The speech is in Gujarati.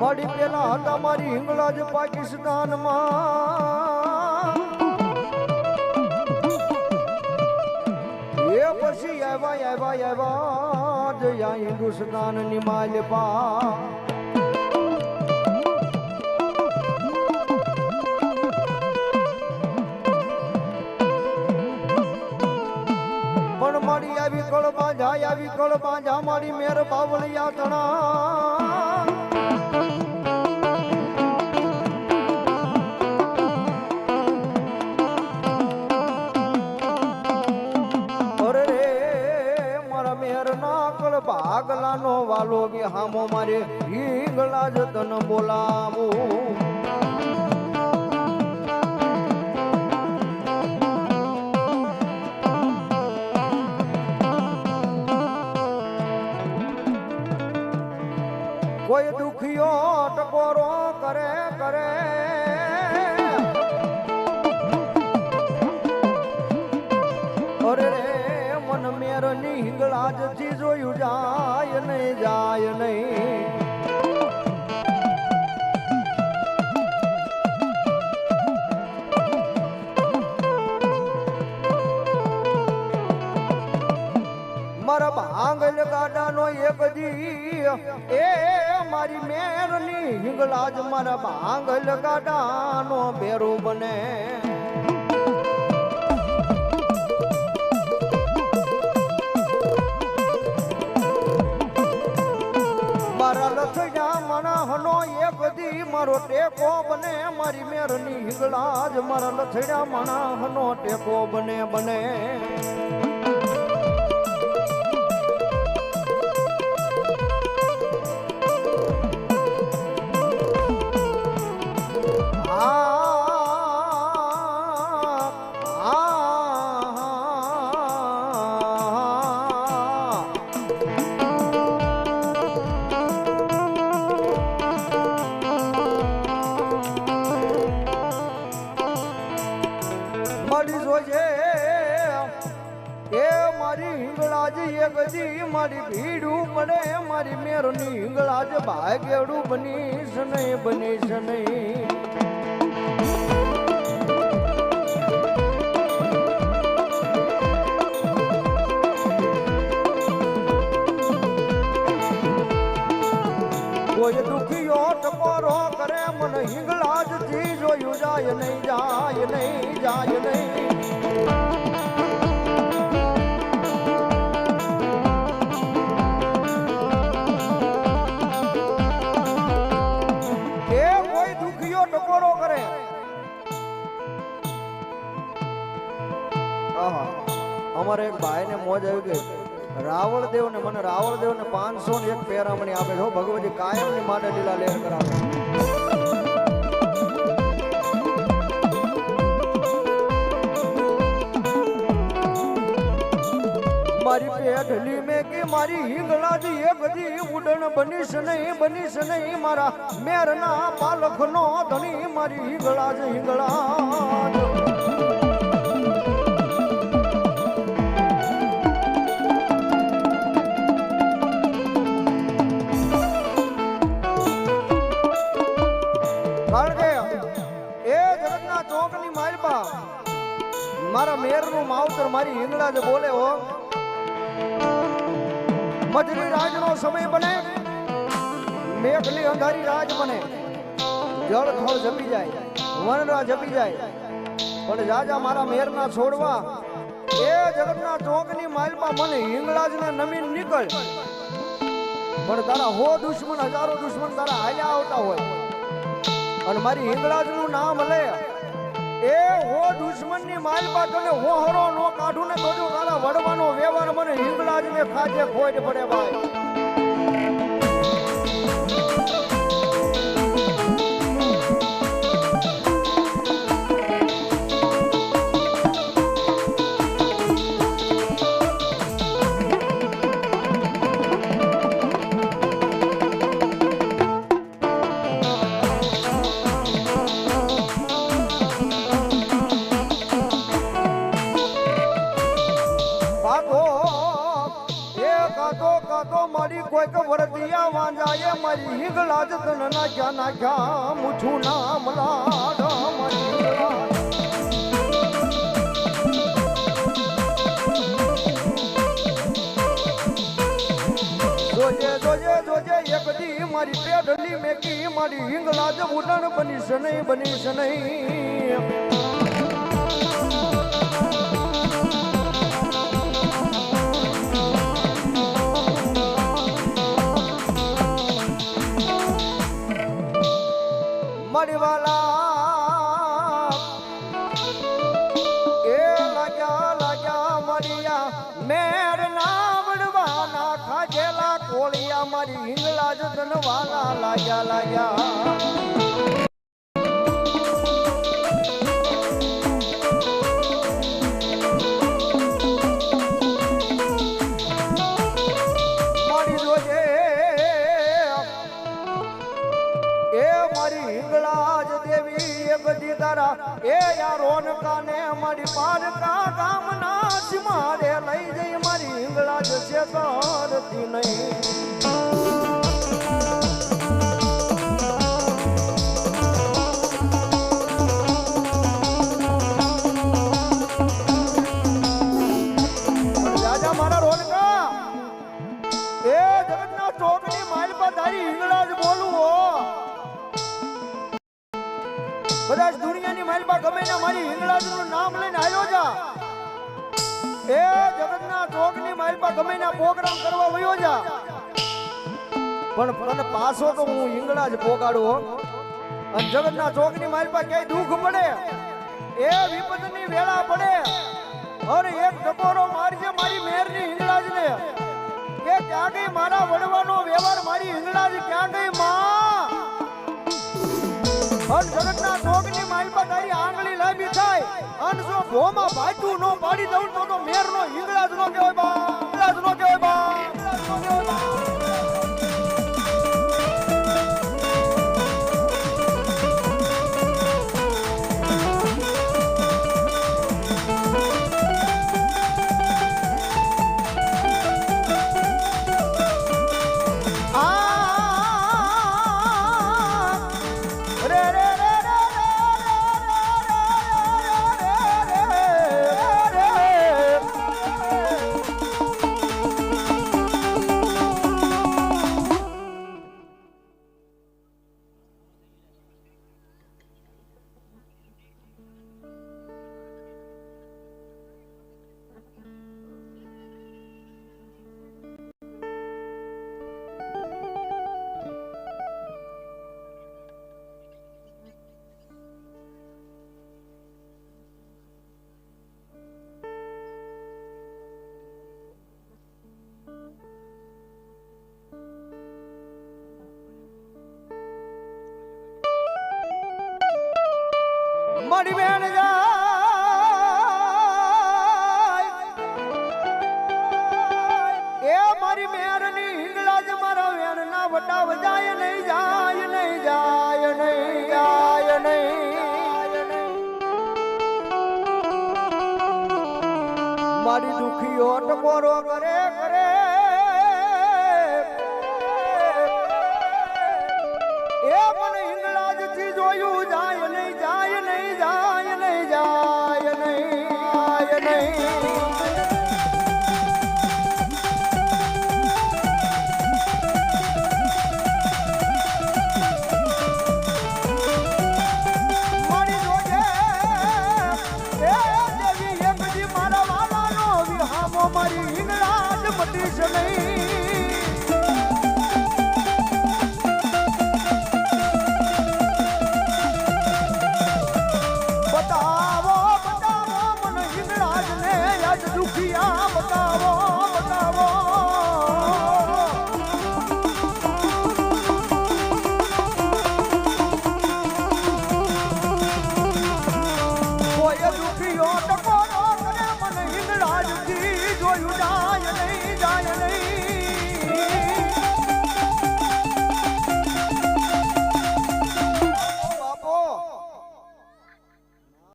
મારી પેલા હતા મારી હિંગળાજ પાકિસ્તાનમાં. એ પછી આવ્યા આવ્યા આવ્યા જયા હિન્દુસ્તાનની માલપા પણ મારી આવી કળ બાંધા આવી કળ બાંધા મારી મેર બાવળિયા તણા. ભાગલાનો વાલો બી હામો મારે રીંગલા જ તન બોલાવું કોઈ દુખિયો ટકોરો કરે કરે. હિંગળા જોયું જાય નહીં જાય નહીં. મારા ભાંગલ ગાડાનો એક દી, એ મારી મેરની હિંગળાજ મારા ભાંગલ ગાડાનો બેરો બને. લથડા મણાહનો એક દી મારો ટેકો બને. મારી મેરની જ મારા લથડા મણાહનો ટેકો બને બને. મારી ભીડું પડે મારી મેરની જ ભાગેડું બનીશ નહીં બનીશ નહીં. કોઈ દુખીયો ટકોરો કરે, મન હિંગળાજથી જોયું જાય, નહીં જાય નહીં જાય, નહીં. અમારે એક ભાઈને મોજ આવી ગઈ. રાવણ દેવ ને મને રાવળ દેવ ને પાંચસો ને એક પેરામણી આપે છે. ભગવતી કાયમની માટે લીલા લેર કરાવે. મારી પેઢલી મેં કે મારી હિંગળાજી, એ બધી ઉડણ બનીશ નહીં બનીશ નહીં. મારા મેરના પાલખ નો ધણી, મારી હિંગળાજ હિંગળાજ. મારા મેરનું માવતર મારી હિંગળા જ બોલે હો. મજરી રાજનો સમય બને, મેઘલી અંધારી રાજ બને. જળ થળ જપી જાય, વનરા જપી જાય. પણ રાજા મારા મેરના છોડવા, એ જગતના ચોકની માલમાં મને હિંગળાજના નમીન નીકળ. પણ તારા હો દુશ્મન, હજારો દુશ્મન તારા હાલ્યા આવતા હોય. અને મારી હિંગળાજનું નામ લે. એ હો દુશ્મનની માલ તને હો હરો નો કાઢું ને તો તારા વડવાનો વ્યવહાર મને હિંગળાજ ને ખાજે ખોટ પડે ભાઈ. કાતો કાતો મારી એ મારી હિંગલા જ તન નાખ્યા નાખ્યા. મુઠું નામ લાડ મારી જોજે જોજે જોજે એક દી મારી પેઢલી મેકી, મારી હિંગલા જ ઉડણ બની નહીં બની નહીં. મારી વાલા એ લાગ્યા લાગ્યા મરિયા મેર નાવડવાના ખાજેલા કોળિયા મારી હિંગલા જ લાગ્યા લાગ્યા બોલું હો. કદાચ દુનિયાની પર ગમે ને મારી હિંગળાજનું નામ લઈને આવ્યો જા. એ જગતના ચોકની માઇલ પર ગમે ના પ્રોગ્રામ કરવા વયો જા. પણ મને પાછો તો હું હિંગળાજ પોગાડું હો. અને જગતના ચોકની માઇલ પર ક્યાંય દુઃખ પડે એ વિપતની વેળા પડે. અરે એક ટકોરો મારજે મારી મેરની ને કે ક્યાં ગઈ મારા વડવાનો વ્યવહાર મારી હિંગળાજ ક્યાં ગઈ માં. અન જગતના ચોકની માઇલ અન બાજુ નો પાડી દઉં તો તો મેર નો હિંગળાજ નો કહેવાય બા મારી બેન જાય. એ મારી મેરની જ મારા વેણ ના વટાવ જાય નહીં જાય નહીં જાય નહીં જાય, નહીં. મારી દુખી ઓટ મોરો કરે કરે. એ મને હિંગળાજથી જોયું જાય.